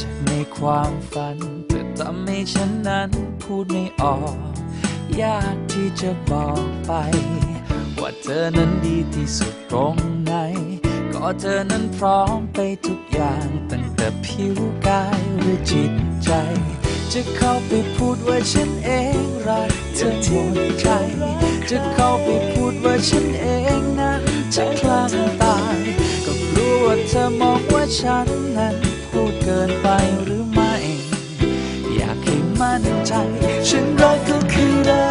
จากในความฝันแต่ทำให้ฉันนั้นพูดไม่ออก ยากที่จะบอกไป ว่าเธอนั้นดีที่สุดตรงไหน ก็เธอนั้นพร้อมไปทุกอย่างตั้งแต่ผิวกายหรือจิตใจ จะเข้าไปพูดว่าฉันเองรักเธอหมดใจจะเข้าไปพูดว่าฉันเองนั้นจะคลั่งตาย ก็กลัวว่าเธอมองว่าฉันนั้น กินไปหรือไม่ อยากให้มั่นใจ ฉันรักก็คือรั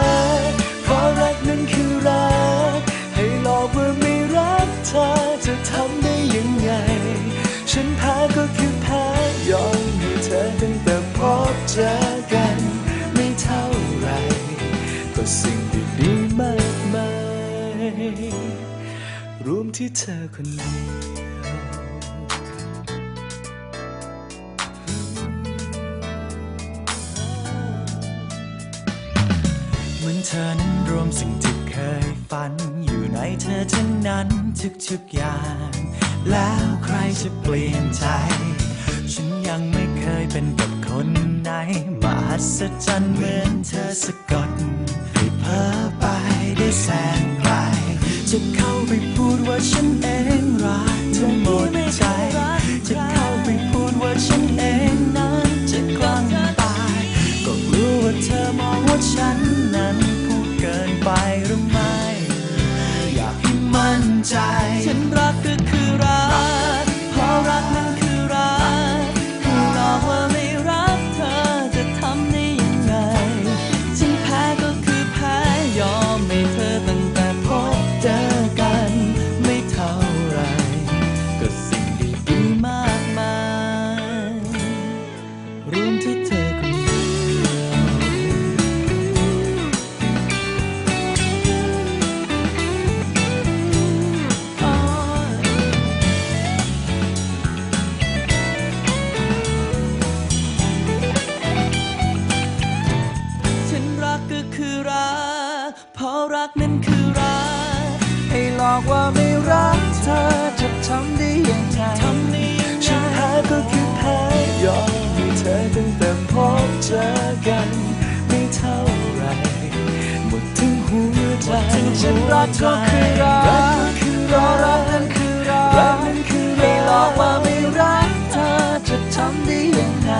กเพราะรักนั้นคือรัก ให้หลอกว่าไม่รักเธอจะทำได้ยังไง ฉันแพ้ก็คือแพ้ยอมให้เธอตั้งแต่พบเจอกัน ไม่เท่าไรก็สิ่งดีๆมากมายรวมที่เธอคนเดียวเหมือน เธอนั้นรวมสิ่งที่เคยฝัน อยู่ในเธอทั้งนั้นทุกๆอย่าง แล้วใครจะเปลี่ยนใจ ฉันยังไม่เคยเป็นกับคนไหนมหัศจรรย์เหมือนเธอสะกดให้เพ้อไปได้แสนไกลจะเข้าไปพูดว่าฉันเองรักเธอหมด เจอกัน ไม่เท่าไรหมดทั้งหัวใจฉันรักก็คือรักเพราะรักนั้นคือรักรักนั้นคือให้หลอกว่าไม่รักเธอจะทำได้ยังไง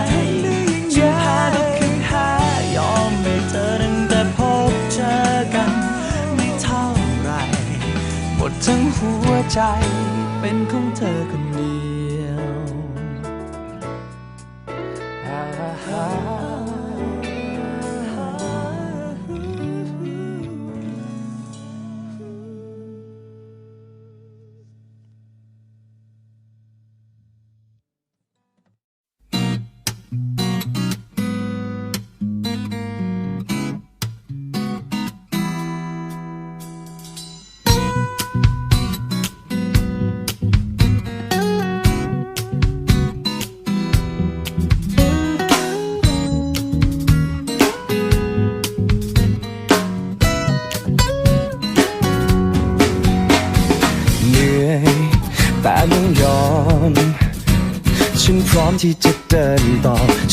ฉันแพ้ก็คือแพ้ยอมให้เธอตั้งแต่พบเจอกัน ไม่เท่าไรหมดทั้งหัวใจเป็น อ่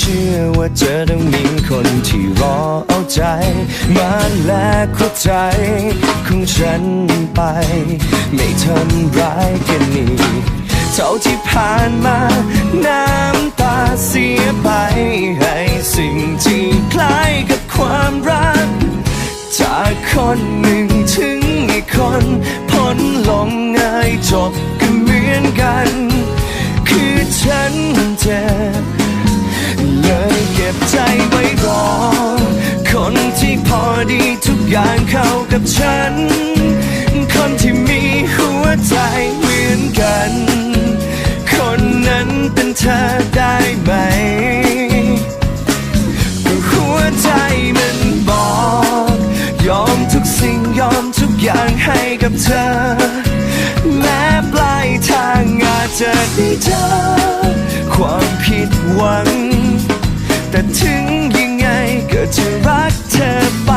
ชื่อว่าเจอต้องมีคนที่รอเอาใจ มาแลกหัวใจของฉันไป ไม่ทำร้ายกันอีกเท่าที่ผ่านมา น้ำตาเสียไป ให้สิ่งที่คล้ายกับความรัก จากคนหนึ่งถึงอีกคนพ้นลงง่ายจบก็เหมือนกัน คือฉันเจ็บ ก็บใจไว้รอ คนที่พอดีทุกอย่างเข้ากับฉัน คนที่มีหัวใจเหมือนกัน คนนั้นเป็นเธอได้ไหม หัวใจมันบอก ยอมทุกสิ่งยอมทุกอย่างให้กับเธอ แม้ปลายทางอาจจะได้เจอความผิดหวัง แต่ถึงยังไงก็จะรักเธอไป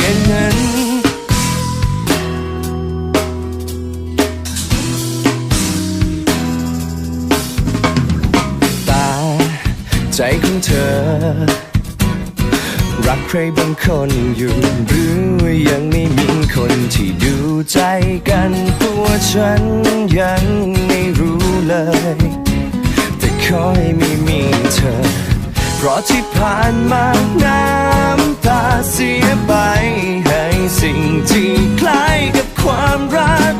อย่างนั้นต่ใจของเธอ รักใครบางคนอยู่หรือว่ายังไม่มีคนที่ดูใจกันตัวฉันยังไม่รู้เลย แต่ขอให้ไม่มีเธอ เพราะที่ผ่านมาน้ำตาเสียไป ให้สิ่งที่คล้ายกับความรัก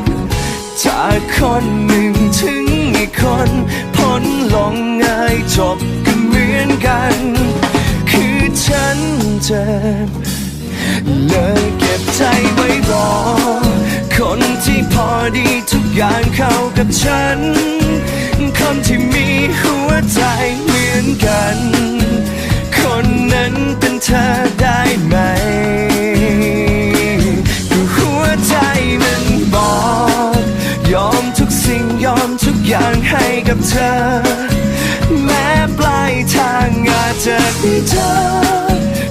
จากคนหนึ่งถึงอีกคนพ้นลงง่ายจบก็เหมือนกัน คือฉันเจ็บเลยเก็บใจไว้รอ คนที่พอดีทุกอย่างเข้ากับฉัน คนที่มีหัวใจเหมือนกัน นนั้นเป็นเธอได้ไหมก็หัวใจมันบอก ยอมทุกสิ่งยอมทุกอย่างให้กับเธอ แม้ปลายทางอาจจะมีเธอ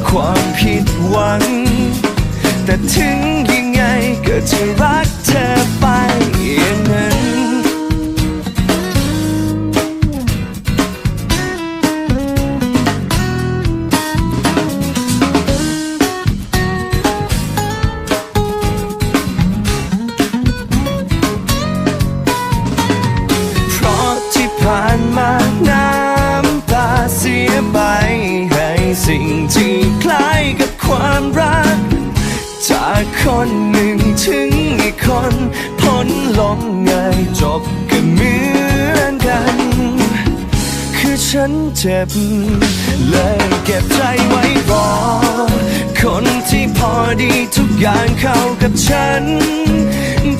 ความผิดหวัง แต่ถึงยังไงก็จะรักเธอไปอย่างนั้น คนหนึ่งถึงอีกคนพ้นลมง่ายจบก็เหมือนกัน คือฉันเจ็บ เลยเก็บใจไว้รอคนที่พอดีทุกอย่างเข้ากับฉัน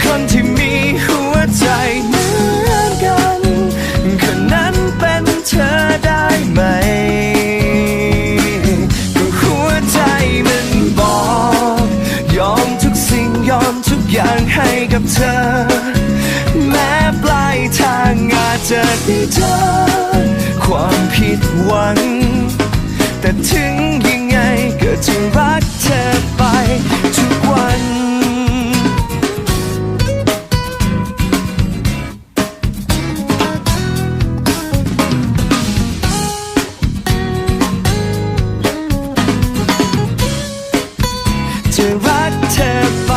คนที่มีหัวใจเหมือนกัน คนนั้นเป็นเธอได้ไหม เจอความผิดหวัง แต่ถึงยังไงก็จะรักเธอไปทุกวันจะรักเธอไป